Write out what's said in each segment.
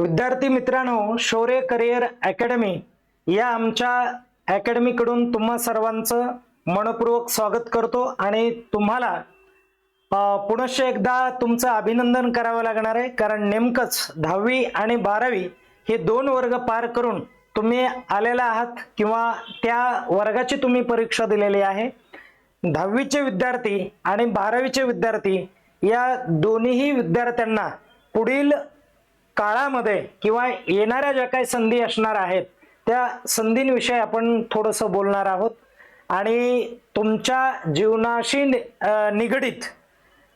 विद्यार्थी मित्रांनो शौर्य करिअर अकॅडमी या आमच्या अकॅडमीकडून तुम्हा सर्वांचं मनपूर्वक स्वागत करतो आणि तुम्हाला अ, पुनश्च एकदा तुमचं अभिनंदन करावं लागणार आहे. कारण नेमकंच दहावी आणि बारावी हे दोन वर्ग पार करून तुम्ही आलेला आहात किंवा त्या वर्गाची तुम्ही परीक्षा दिलेली आहे. दहावीचे विद्यार्थी आणि बारावीचे विद्यार्थी या दोन्हीही विद्यार्थ्यांना पुढील काळामध्ये किंवा येणाऱ्या ज्या काही संधी असणार आहेत त्या संधींविषयी आपण थोडंसं बोलणार आहोत. आणि तुमच्या जीवनाशी नि- निगडीत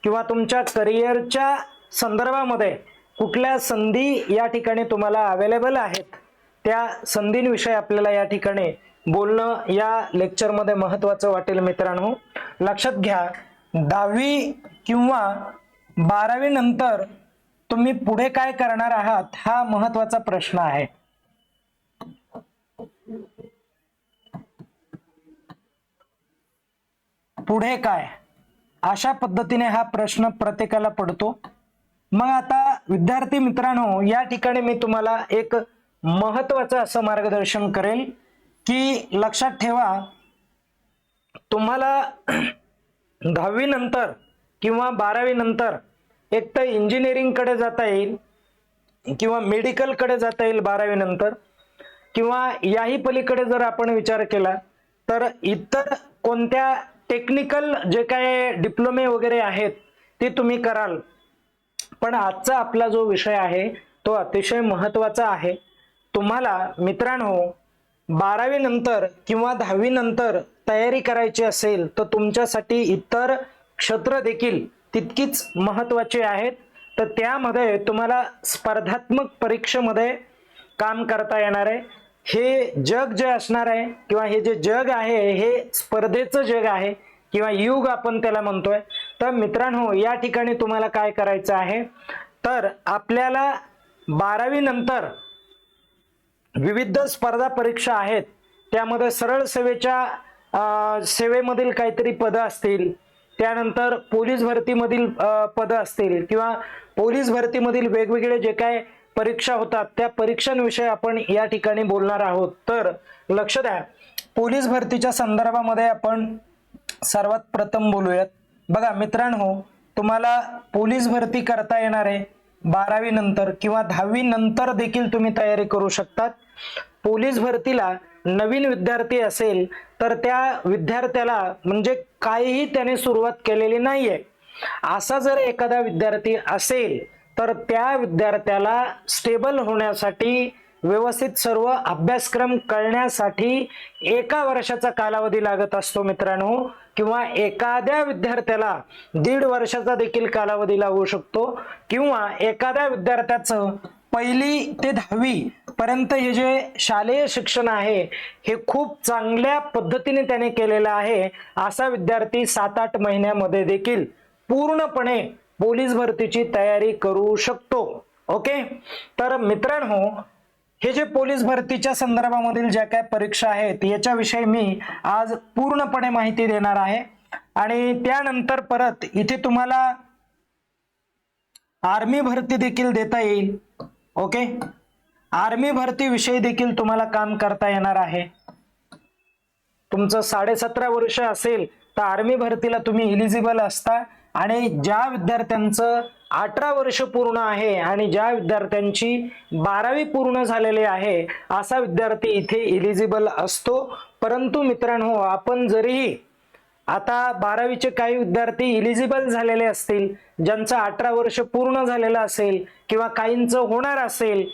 किंवा तुमच्या करिअरच्या संदर्भामध्ये कुठल्या संधी या ठिकाणी तुम्हाला अवेलेबल आहेत त्या संधींविषयी आपल्याला या ठिकाणी बोलणं या लेक्चरमध्ये महत्त्वाचं वाटेल मित्रांनो. लक्षात घ्या दहावी किंवा बारावीनंतर तुम्ही पुढे काय करणार आहात हा महत्त्वाचा प्रश्न आहे. पुढे काय? अशा पद्धतीने हा प्रश्न प्रत्येकाला पडतो. मग आता विद्यार्थी मित्रांनो या ठिकाणी मी तुम्हाला एक महत्वाचं असं मार्गदर्शन करेल की लक्षात ठेवा तुम्हाला दहावी नंतर किंवा बारावी नंतर एक तर इंजिनिअरिंगकडे जाता येईल किंवा मेडिकलकडे जाता येईल बारावीनंतर किंवा याही पलीकडे जर आपण विचार केला तर इतर कोणत्या टेक्निकल जे काय डिप्लोमे वगैरे आहेत ते तुम्ही कराल. पण आजचा आपला जो विषय आहे तो अतिशय महत्त्वाचा आहे. तुम्हाला मित्रांनो बारावीनंतर किंवा दहावीनंतर तयारी करायची असेल तर तुमच्यासाठी इतर क्षेत्र देखील तितकीच महत्त्वाची आहेत. तर त्यामध्ये तुम्हाला स्पर्धात्मक परीक्षेमध्ये काम करता येणार आहे. हे जग जे असणार आहे किंवा हे जे जग आहे हे स्पर्धेचं जग आहे किंवा युग आपण त्याला म्हणतोय. तर मित्रांनो या ठिकाणी तुम्हाला काय करायचं आहे? तर आपल्याला बारावी नंतर विविध स्पर्धा परीक्षा आहेत. त्यामध्ये सरळ सेवेच्या सेवेमधील काहीतरी पदं असतील त्यानंतर पोलीस भरतीमधील पदं असतील किंवा पोलीस भरतीमधील वेगवेगळे जे काय परीक्षा होतात त्या परीक्षांविषयी आपण या ठिकाणी बोलणार आहोत. तर लक्ष द्या. पोलीस भरतीच्या संदर्भामध्ये आपण सर्वात प्रथम बोलूयात. बघा मित्रांनो तुम्हाला पोलीस भरती करता येणार आहे बारावी नंतर किंवा दहावी नंतर देखील तुम्ही तयारी करू शकतात. पोलीस भरतीला नवीन विद्यार्थी असेल तर त्या विद्यार्थ्याला म्हणजे काहीही त्याने सुरुवात केलेली नाहीये. असा जर एखादा विद्यार्थी असेल तर त्या विद्यार्थ्याला स्टेबल होण्यासाठी व्यवस्थित सर्व अभ्यासक्रम कळण्यासाठी एका वर्षाचा कालावधी लागत असतो मित्रांनो किंवा एखाद्या विद्यार्थ्याला दीड वर्षाचा देखील कालावधी लागू शकतो किंवा एखाद्या विद्यार्थ्याचं पहिली ते दहावी पर्यंत हे जे शालेय शिक्षण आहे हे खूप चांगल्या पद्धतीने त्याने केलेलं आहे असा विद्यार्थी सात आठ महिन्यामध्ये देखील पूर्णपणे पोलीस भरतीची तयारी करू शकतो. ओके? तर मित्रांनो हे जे पोलीस भरतीच्या संदर्भामधील ज्या काय परीक्षा आहेत याच्याविषयी मी आज पूर्णपणे माहिती देणार आहे. आणि त्यानंतर परत इथे तुम्हाला आर्मी भरती देखील देता येईल. ओके? आर्मी भरती विषयी देखील तुम्हाला काम करता येणार आहे. तुमचं साडेसतरा वर्ष असेल तर आर्मी भरतीला तुम्ही इलिजिबल असता आणि ज्या विद्यार्थ्यांचं अठरा वर्ष पूर्ण आहे आणि ज्या विद्यार्थ्यांची बारावी पूर्ण झालेली आहे असा विद्यार्थी इथे इलिजिबल असतो. परंतु मित्रांनो आपण जरीही आता बारावीचे काही विद्यार्थी इलिजिबल झालेले असतील ज्यांचं अठरा वर्ष पूर्ण झालेलं असेल किंवा काहींचं होणार असेल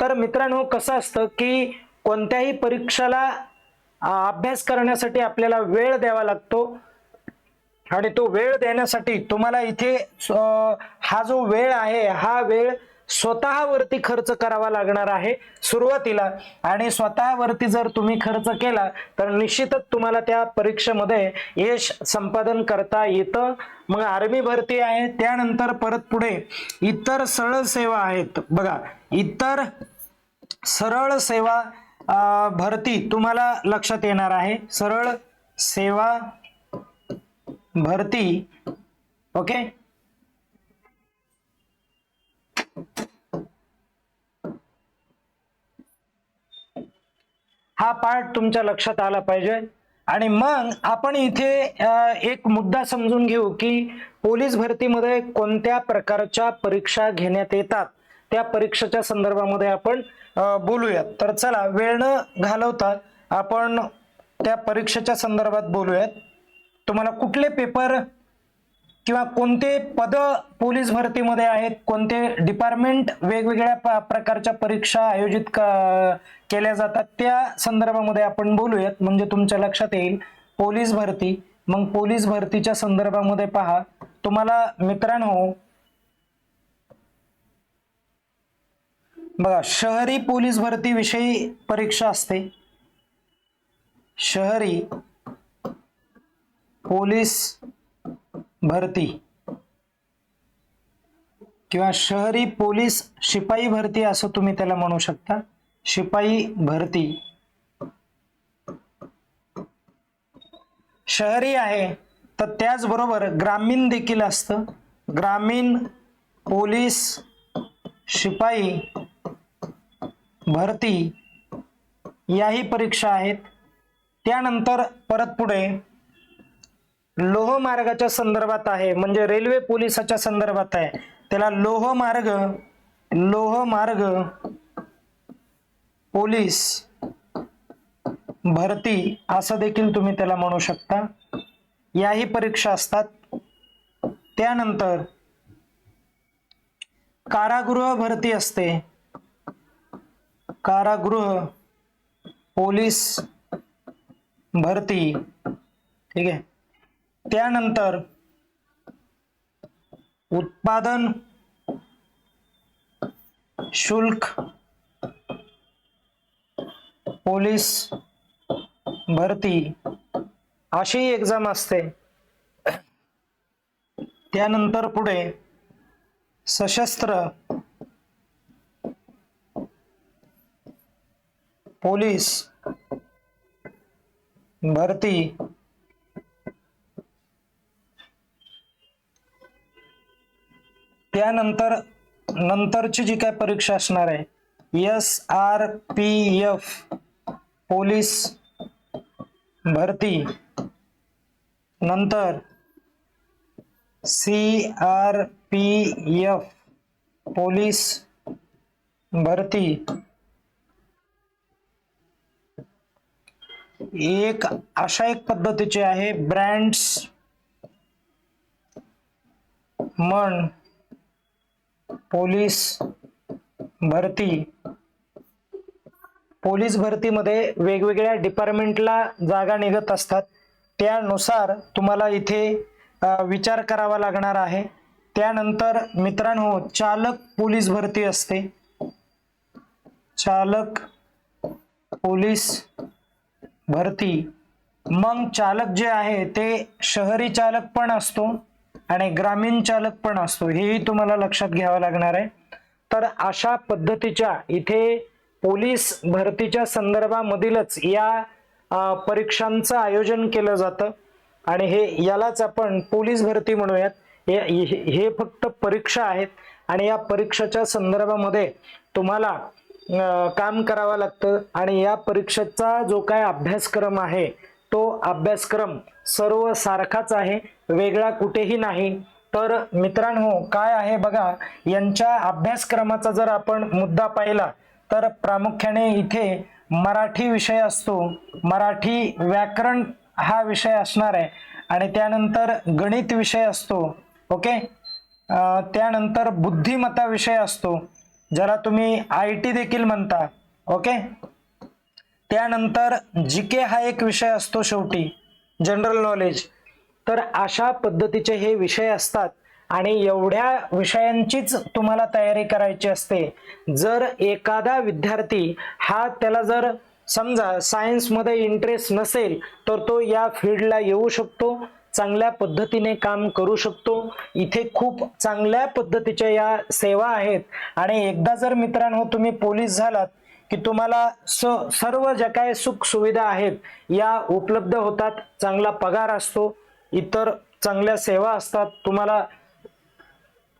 तर मित्रांनो कसं असतं की कोणत्याही परीक्षेला अभ्यास करण्यासाठी आपल्याला वेळ द्यावा लागतो. आणि तो वेळ देण्यासाठी तुम्हाला इथे हा जो वेळ आहे हा वेळ स्वतःवरती खर्च करावा लागणार आहे सुरुवातीला. आणि स्वतःवरती जर तुम्ही खर्च केला तर निश्चितच तुम्हाला त्या परीक्षेमध्ये यश संपादन करता येतं. मग आर्मी भरती आहे त्यानंतर परत पुढे इतर सरळ सेवा आहेत. बघा इतर सरळ सेवा भरती तुम्हाला लक्षात येणार आहे. सरळ सेवा भरती ओके? हा पार्ट तुमच्या लक्षात आला पाहिजे. आणि मग आपण इथे एक मुद्दा समजून घेऊ की पोलीस भरतीमध्ये कोणत्या प्रकारच्या परीक्षा घेण्यात येतात? त्या परीक्षेच्या संदर्भामध्ये आपण बोलूयात. तर चला वेळ न घालवता आपण त्या परीक्षेच्या संदर्भात बोलूयात. तुम्हाला कुठले पेपर किंवा कोणते पद पोलीस भरतीमध्ये आहेत कोणते डिपार्टमेंट वेगवेगळ्या प्रकारच्या परीक्षा आयोजित केल्या जातात त्या संदर्भामध्ये आपण बोलूयात. म्हणजे तुमच्या लक्षात येईल पोलीस भरती. मग पोलीस भरतीच्या संदर्भामध्ये पहा. तुम्हाला मित्रांनो बघा शहरी पोलीस भरती विषयी परीक्षा असते. शहरी पोलीस भरती. किंवा शहरी पोलीस शिपाई भरती असं तुम्ही त्याला म्हणू शकता. शिपाई भरती. शहरी आहे तर त्याचबरोबर ग्रामीण देखील असतं. ग्रामीण पोलीस शिपाई भरती याही परीक्षा आहेत. त्यानंतर परत पुढे लोहमार्गाच्या संदर्भात आहे. म्हणजे रेल्वे पोलिसाच्या संदर्भात आहे. त्याला लोहमार्ग लोहमार्ग पोलीस भरती असं देखील तुम्ही त्याला म्हणू शकता. याही परीक्षा असतात. त्यानंतर कारागृह भरती असते. कारागृह पोलीस भरती. ठीक आहे? त्यानंतर उत्पादन शुल्क पोलीस भरती अशी एक्झाम असते. त्यानंतर पुढे सशस्त्र पोलीस भरती त्यानंतर नंतरची जी काय परीक्षा असणार आहे S R P F police भरती. नंतर C R P F police भरती. एक अशा एक पद्धतीची आहे ब्रँड्स. म्हण पोलीस भरती. पोलीस भरतीमध्ये वेगवेगळ्या डिपार्टमेंटला जागा निघत असतात. त्यानुसार तुम्हाला इथे विचार करावा लागणार आहे. त्यानंतर मित्रांनो चालक पोलीस भरती असते. चालक पोलीस भरती. मग चालक जे आहे ते शहरी चालक पण असतो. आणि ग्रामीण चालक पण असतो हेही तुम्हाला लक्षात घ्यावं लागणार आहे. तर अशा पद्धतीच्या इथे पोलीस भरतीच्या संदर्भामधीलच या परीक्षांचं आयोजन केलं जातं. आणि हे यालाच आपण पोलीस भरती म्हणूयात. हे हे- हे फक्त परीक्षा आहेत आणि या परीक्षेच्या संदर्भामध्ये तुम्हाला काम करावं लागतं. आणि या परीक्षेचा जो काय अभ्यासक्रम आहे तो अभ्यासक्रम सर्व सारखाच आहे वेगळा कुठेही नाही. तर मित्रांनो काय आहे बघा यांच्या अभ्यासक्रमाचा जर आपण मुद्दा पाहिला तर प्रामुख्याने इथे मराठी विषय असतो. मराठी व्याकरण हा विषय असणार आहे. आणि त्यानंतर गणित विषय असतो. ओके? त्यानंतर बुद्धिमत्ता विषय असतो. ज्याला तुम्ही आय टी देखील म्हणता. ओके? त्यानंतर जी के हा एक विषय असतो शेवटी जनरल नॉलेज. तर अशा पद्धतीचे हे विषय असतात आणि एवढ्या विषयांचीच तुम्हाला तयारी करायची असते. जर एखादा विद्यार्थी हा त्याला जर समजा सायन्समध्ये इंटरेस्ट नसेल तर तो या फील्डला येऊ शकतो चांगल्या पद्धतीने काम करू शकतो. इथे खूप चांगल्या पद्धतीच्या या सेवा आहेत. आणि एकदा जर मित्रांनो तुम्ही पोलीस झालात की तुम्हाला स सर्व ज्या काय सुख सुविधा आहेत या उपलब्ध होतात चांगला पगार असतो इतर चांगल्या सेवा असतात तुम्हाला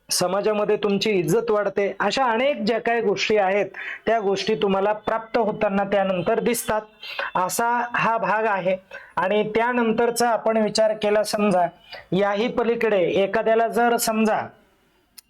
समाजामध्ये तुमची इज्जत वाढते अशा अनेक ज्या काही गोष्टी आहेत त्या गोष्टी तुम्हाला प्राप्त होताना त्यानंतर दिसतात. असा हा भाग आहे. आणि त्यानंतरचा आपण विचार केला समजा याही पलीकडे एखाद्याला जर समजा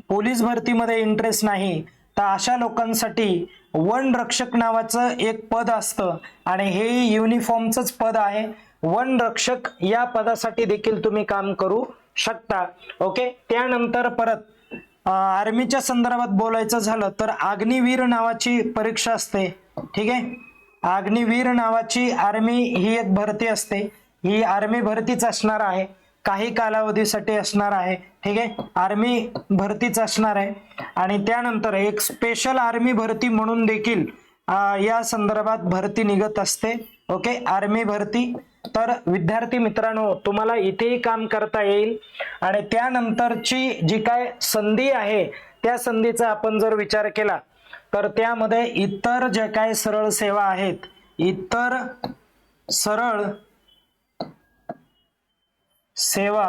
पोलीस भरतीमध्ये इंटरेस्ट नाही तर अशा लोकांसाठी वन रक्षक नावाचं एक पद असतं आणि हे युनिफॉर्मचंच पद आहे. वन रक्षक या पदासाठी देखील तुम्ही काम करू शकता. ओके त्यानंतर परत आर्मीच्या संदर्भात बोलायचं झालं तर अग्निवीर नावाची परीक्षा असते. ठीक आहे? अग्निवीर नावाची आर्मी ही एक भरती असते. ही आर्मी भरतीच असणार आहे. काही कालावधीसाठी असणार आहे. ठीक आहे? आर्मी भरतीच असणार आहे. आणि त्यानंतर एक स्पेशल आर्मी भरती म्हणून देखील या संदर्भात भरती निघत असते. ओके आर्मी भरती. तर विद्यार्थी मित्रांनो तुम्हाला इथेही काम करता येईल. आणि त्यानंतरची जी काय संधी आहे त्या संधीचा आपण जर विचार केला तर त्यामध्ये इतर ज्या काय सरळ सेवा आहेत इतर सरळ सेवा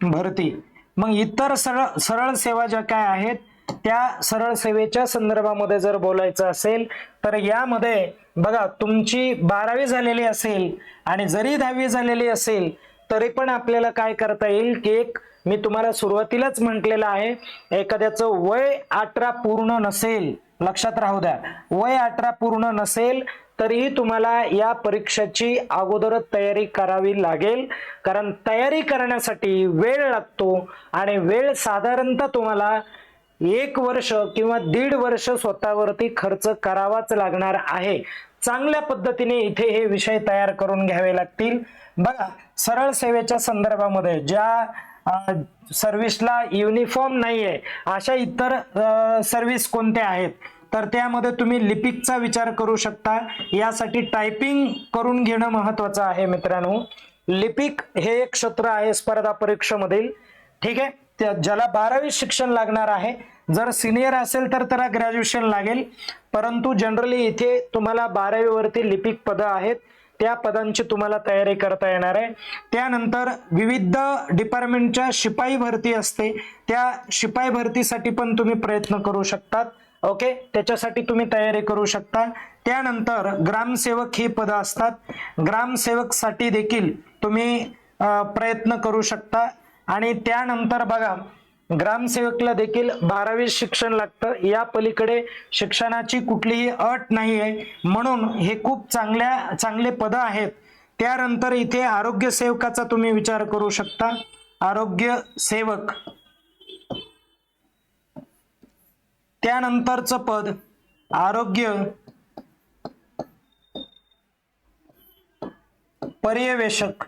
भरती. मग इतर सरळ सरळ सेवा ज्या काय आहेत त्या सरळ सेवेच्या संदर्भामध्ये जर बोलायचं असेल तर यामध्ये बघा तुमची बारावी झालेली असेल आणि जरी दहावी झालेली असेल तरी पण आपल्याला काय करता येईल की एक मी तुम्हाला सुरुवातीलाच म्हटलेलं आहे एखाद्याचं वय अठरा पूर्ण नसेल लक्षात राहू द्या. वय अठरा पूर्ण नसेल तरीही तुम्हाला या परीक्षेची अगोदरच तयारी करावी लागेल. कारण तयारी करण्यासाठी वेळ लागतो आणि वेळ साधारणतः तुम्हाला एक वर्ष किंवा दीड वर्ष स्वतःवरती खर्च करावाच लागणार आहे. चांगल्या पद्धतीने इथे हे विषय तयार करून घ्यावे लागतील. बघा सरळ सेवेच्या संदर्भामध्ये ज्या सर्व्हिसला युनिफॉर्म नाही आहे अशा इतर सर्व्हिस कोणत्या आहेत? तर त्यामध्ये तुम्ही लिपिकचा विचार करू शकता. यासाठी टायपिंग करून घेणं महत्वाचं आहे मित्रांनो. लिपिक हे एक क्षेत्र आहे स्पर्धा परीक्षेमधील. ठीक आहे? त्या ज्याला बारावी शिक्षण लागणार आहे. जर सिनियर असेल तर त्याला ग्रॅज्युएशन लागेल. परंतु जनरली इथे तुम्हाला बारावीवरती लिपिक पदं आहेत. त्या पदांची तुम्हाला तयारी करता येणार आहे. त्यानंतर विविध डिपार्टमेंटच्या शिपाई भरती असते. त्या शिपाई भरतीसाठी पण तुम्ही प्रयत्न करू शकतात. ओके? त्याच्यासाठी तुम्ही तयारी करू शकता. त्यानंतर ग्रामसेवक ही पदं असतात. ग्रामसेवकसाठी देखील तुम्ही प्रयत्न करू शकता. आणि त्यानंतर बघा ग्रामसेवकला देखील बारावी शिक्षण लागतं. या पलीकडे शिक्षणाची कुठलीही अट नाही आहे म्हणून हे खूप चांगल्या चांगले पदं आहेत. त्यानंतर इथे आरोग्य सेवकाचा तुम्ही विचार करू शकता. आरोग्य सेवक. त्यानंतरचं पद आरोग्य पर्यवेक्षक.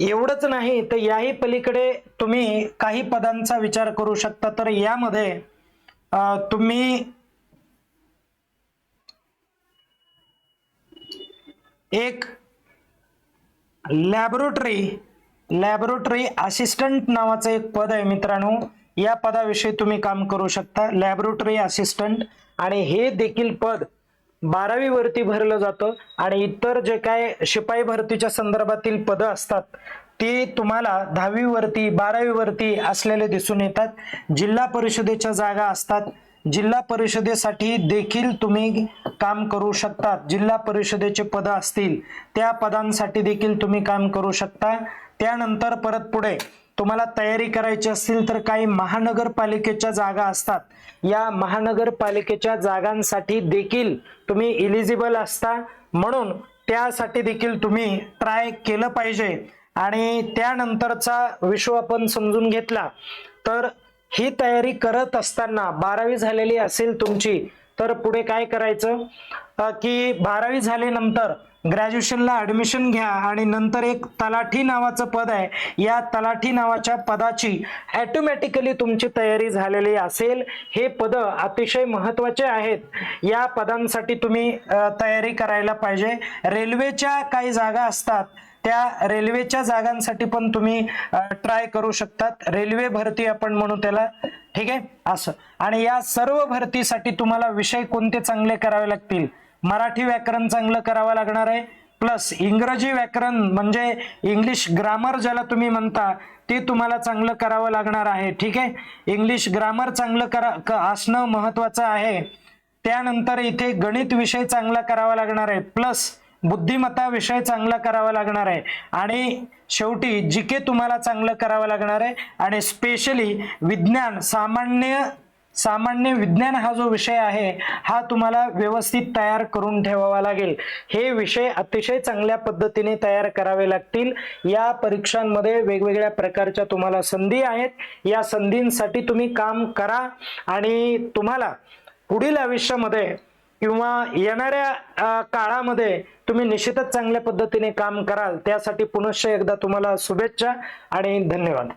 एवढंच नाही तर याही पलीकडे तुम्ही काही पदांचा विचार करू शकता. तर यामध्ये तुम्ही एक लॅबोरेटरी लॅबोरेटरी असिस्टंट नावाचं एक पद आहे मित्रांनो. या पदाविषयी तुम्ही काम करू शकता. लॅबोरेटरी असिस्टंट आणि हे देखील पद बारावी वरती भरलं जातं आणि इतर जे काय शिपाई भरतीच्या संदर्भातील पदं असतात ते तुम्हाला दहावी वरती बारावी वरती असलेले दिसून येतात. जिल्हा परिषदेच्या जागा असतात. जिल्हा परिषदेसाठी देखील तुम्ही काम करू शकतात. जिल्हा परिषदेचे पद असतील त्या पदांसाठी देखील तुम्ही काम करू शकता. त्यानंतर परत पुढे तुम्हाला तयारी करायची असतील तर काही महानगरपालिकेच्या जागा असतात. या महानगरपालिकेच्या जागांसाठी देखील तुम्ही इलिजिबल असता. म्हणून त्यासाठी देखील तुम्ही ट्राय केलं पाहिजे. आणि त्यानंतरचा विषय आपण समजून घेतला. तर ही तयारी करत असताना बारावी झालेली असेल तुमची तर पुढे काय करायचं? की बारावी झाल्यानंतर ग्रॅज्युएशनला ॲडमिशन घ्या आणि नंतर एक तलाठी नावाचं पद आहे. या तलाठी नावाच्या पदाची ॲटोमॅटिकली तुमची तयारी झालेली असेल. हे पद अतिशय महत्त्वाचे आहेत. या पदांसाठी तुम्ही तयारी करायला पाहिजे. रेल्वेच्या काही जागा असतात. त्या रेल्वेच्या जागांसाठी पण तुम्ही ट्राय करू शकतात. रेल्वे भरती आपण म्हणू त्याला ठीक आहे? असं. आणि या सर्व भरतीसाठी तुम्हाला विषय कोणते चांगले करावे लागतील? मराठी व्याकरण चांगलं करावं लागणार आहे. प्लस इंग्रजी व्याकरण म्हणजे इंग्लिश ग्रामर ज्याला तुम्ही म्हणता ते तुम्हाला चांगलं करावं लागणार आहे. ठीक आहे? इंग्लिश ग्रामर चांगलं करा क- असणं महत्वाचं आहे. त्यानंतर इथे गणित विषय चांगला करावा लागणार आहे. प्लस बुद्धिमत्ता विषय चांगला करावा लागणार आहे. आणि शेवटी जी के तुम्हाला चांगलं करावं लागणार आहे. आणि स्पेशली विज्ञान सामान्य सामान्य विज्ञान हा जो विषय आहे हा तुम्हाला व्यवस्थित तयार करून ठेवावा लागेल. हे विषय अतिशय चांगल्या पद्धतीने तयार करावे लागतील. या परीक्षांमध्ये वेगवेगळ्या प्रकारच्या तुम्हाला संधी आहेत. या संधींसाठी तुम्ही काम करा. आणि तुम्हाला पुढील आयुष्यामध्ये किंवा येणाऱ्या काळामध्ये तुम्ही निश्चितच चांगल्या पद्धतीने काम कराल त्यासाठी पुनश्च एकदा तुम्हाला शुभेच्छा आणि धन्यवाद.